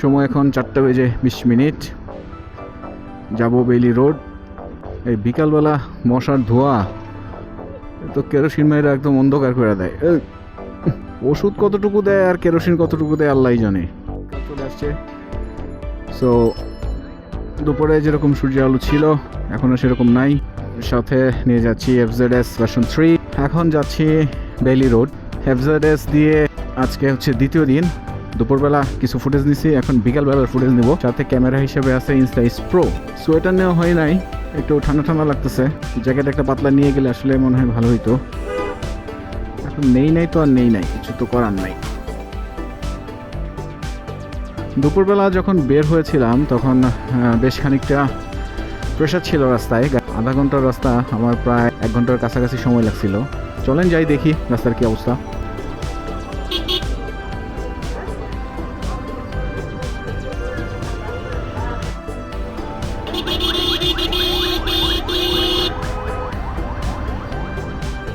সময় এখন চারটা বেজে বিশ মিনিট। যাব বেলি রোড। এই বিকালবেলা মশার ধোয়া, তো কেরোসিন মেয়েরা একদম অন্ধকার করে দেয়। ওষুধ কতটুকু দেয় আর কেরোসিন কতটুকু দেয় আল্লাহ জানে। চলে আসছে। সো দুপুরে যেরকম সূর্যের আলো ছিল, এখন আর সেরকম নাই। সাথে নিয়ে যাচ্ছি এফজেড এস ভার্সন থ্রি এখন যাচ্ছি বেলি রোড। এফজেড এস দিয়ে আজকে হচ্ছে দ্বিতীয় দিন। দুপুরবেলা কিছু ফুটেজ নিছি, এখন বিকালবেলার ফুটেজ নিব। সাথে ক্যামেরা হিসেবে আছে ইনস্টাইস প্রো সোয়েটার নেওয়া হয় নাই, একটু ঠান্ডা ঠান্ডা লাগতেছে। জ্যাকেট একটা পাতলা নিয়ে গেলে আসলে মনে হয় ভালো হইতো। এখন নেই নাই তো আর নেই নাই, কিছু তো করার নাই। দুপুরবেলা যখন বের হয়েছিলাম, তখন বেশ খানিকটা প্রেশার ছিল রাস্তায়। আধা ঘণ্টার রাস্তা আমার প্রায় এক ঘণ্টার কাছাকাছি সময় লাগছিল। চলেন যাই দেখি রাস্তার কি অবস্থা।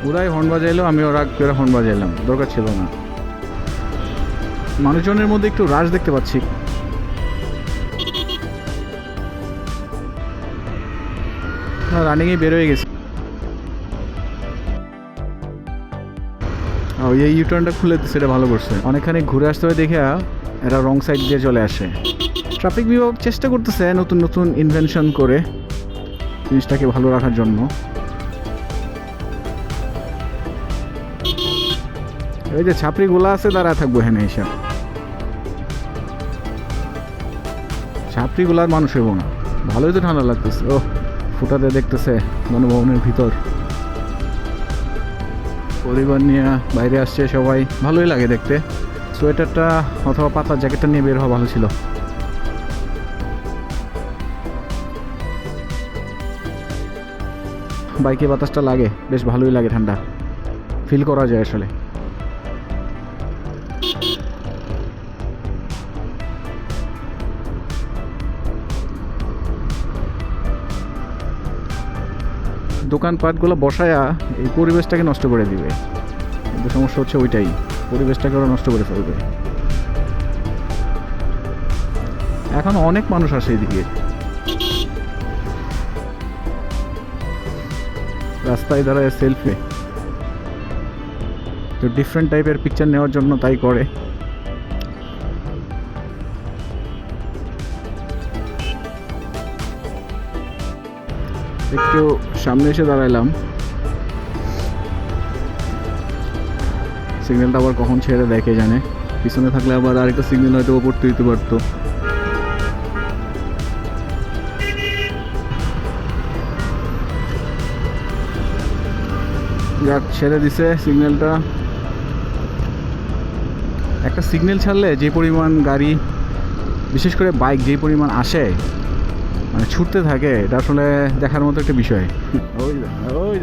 ওরাই হর্ন বাজাইলো, আমি ওরা করে হর্ন বাজাইলাম, দরকার ছিল না। মানুষজনের মধ্যে একটু রাশ দেখতে পাচ্ছি। রানিংয়ে বের হয়ে গেছি। ও, এই ইউটার্নটা খুলে সেটা ভালো করছে। অনেকখানি ঘুরে আসতে হবে দেখে এরা রং সাইড দিয়ে চলে আসে। ট্রাফিক বিভাগ চেষ্টা করতেছে নতুন নতুন ইনভেনশন করে জিনিসটাকে ভালো রাখার জন্য। এই যে ছাপড়ি গোলা আছে দাঁড়া থাকব হ্যাঁ হিসাব ছাপড়ি গোলার মানুষ হইব না। ভালোই তো ঠান্ডা লাগতেছে। ও ফুটাতে দেখতেছে গণভবনের ভিতর। পরিবার নিয়ে বাইরে আসছে সবাই। ভালোই লাগে দেখতে। সোয়েটারটা অথবা পাতলা জ্যাকেটটা নিয়ে বের হওয়া ভালো ছিল। বাইকে বাতাসটা লাগে, বেশ ভালোই লাগে ঠান্ডা। ফিল করা যায় আসলে। দোকানপাটগুলো বসায়া এই পরিবেশটাকে নষ্ট করে দিবে। কিন্তু সমস্যা হচ্ছে ওইটাই, পরিবেশটাকে ওরা নষ্ট করে ফেলবে। এখন অনেক মানুষ আসে এদিকে। রাস্তায় দাঁড়ায় সেলফি তো ডিফারেন্ট টাইপের পিকচার নেওয়ার জন্য তাই করে। একটু সামনে এসে দাঁড়াইলাম। সিগন্যালটা আবার কখন ছেড়ে দেখে জানে। পিছনে থাকলে আবার আরেকটা সিগন্যাল হয়তো ওপর দিতে পারতো। যাক, ছেড়ে দিছে সিগন্যালটা একটা সিগন্যাল ছাড়লে যে পরিমাণ গাড়ি, বিশেষ করে বাইক যে পরিমাণ আসে মানে ছুটতে থাকে এটা আসলে দেখার মতো একটা বিষয়। ওই ওই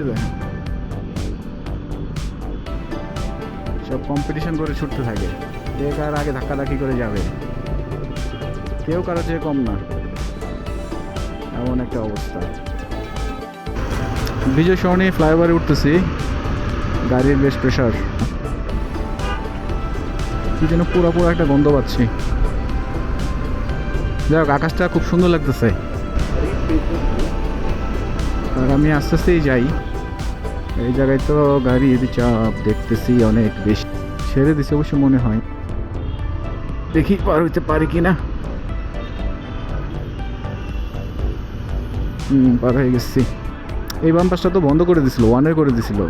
সব কম্পিটিশন করে ছুটতে থাকে। কে কার আগে ধাক্কাধাক্কি করে যাবে? কেউ কারও চেয়ে কম না। এমন একটা অবস্থা। বিজয় সরণি ফ্লাইওভারে উঠতেছি। গাড়ির বেশ প্রেশার কি যেন পুরো পুরো একটা গন্ধ পাচ্ছি। যাই হোক আকাশটা খুব সুন্দর লাগতেছে। আর আমি আস্তে আস্তেই যাই। এই জায়গায় তো গাড়ির চাপ, দেখতেছি অনেক বেশি। ছেড়ে দিছে, অবশ্য মনে হয়। দেখি পার হইতে পারি কি না পার হয়ে গেছি। এই বাম পাশটা তো বন্ধ করে দিছিল ওয়ানের করে দিছিল।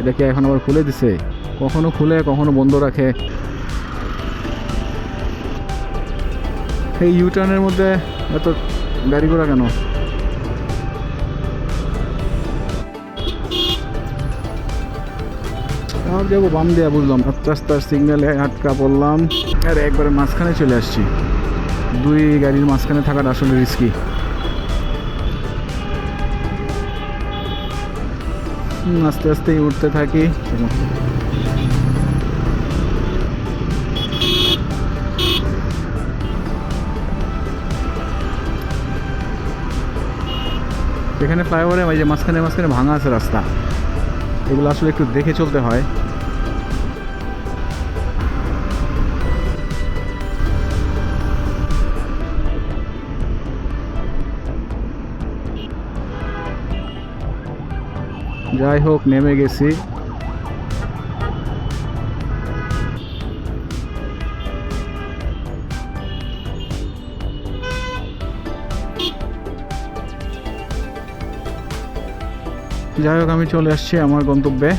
এটা কি এখন আবার খুলে দিছে? কখনো খুলে, কখনো বন্ধ রাখে। এই ইউটার্নের মধ্যে এত গাড়ি ঘোড়া কেন? আর যাব বাম দেয়া বুঝলাম। আস্তে আস্তে সিগন্যালে আটকা পড়লাম। আর একবারে মাঝখানে চলে আসছি। দুই গাড়ির মাঝখানে থাকাটা আসলে রিস্কি আস্তে আস্তে উঠতে থাকি। এখানে ফ্লাইওভারে ওই যে মাঝখানে মাঝখানে ভাঙা আছে রাস্তা। এগুলো আসলে একটু দেখে চলতে হয়। যাই হোক নেমে গেছি। যাই হোক আমি চলে আসছি আমার গন্তব্যে।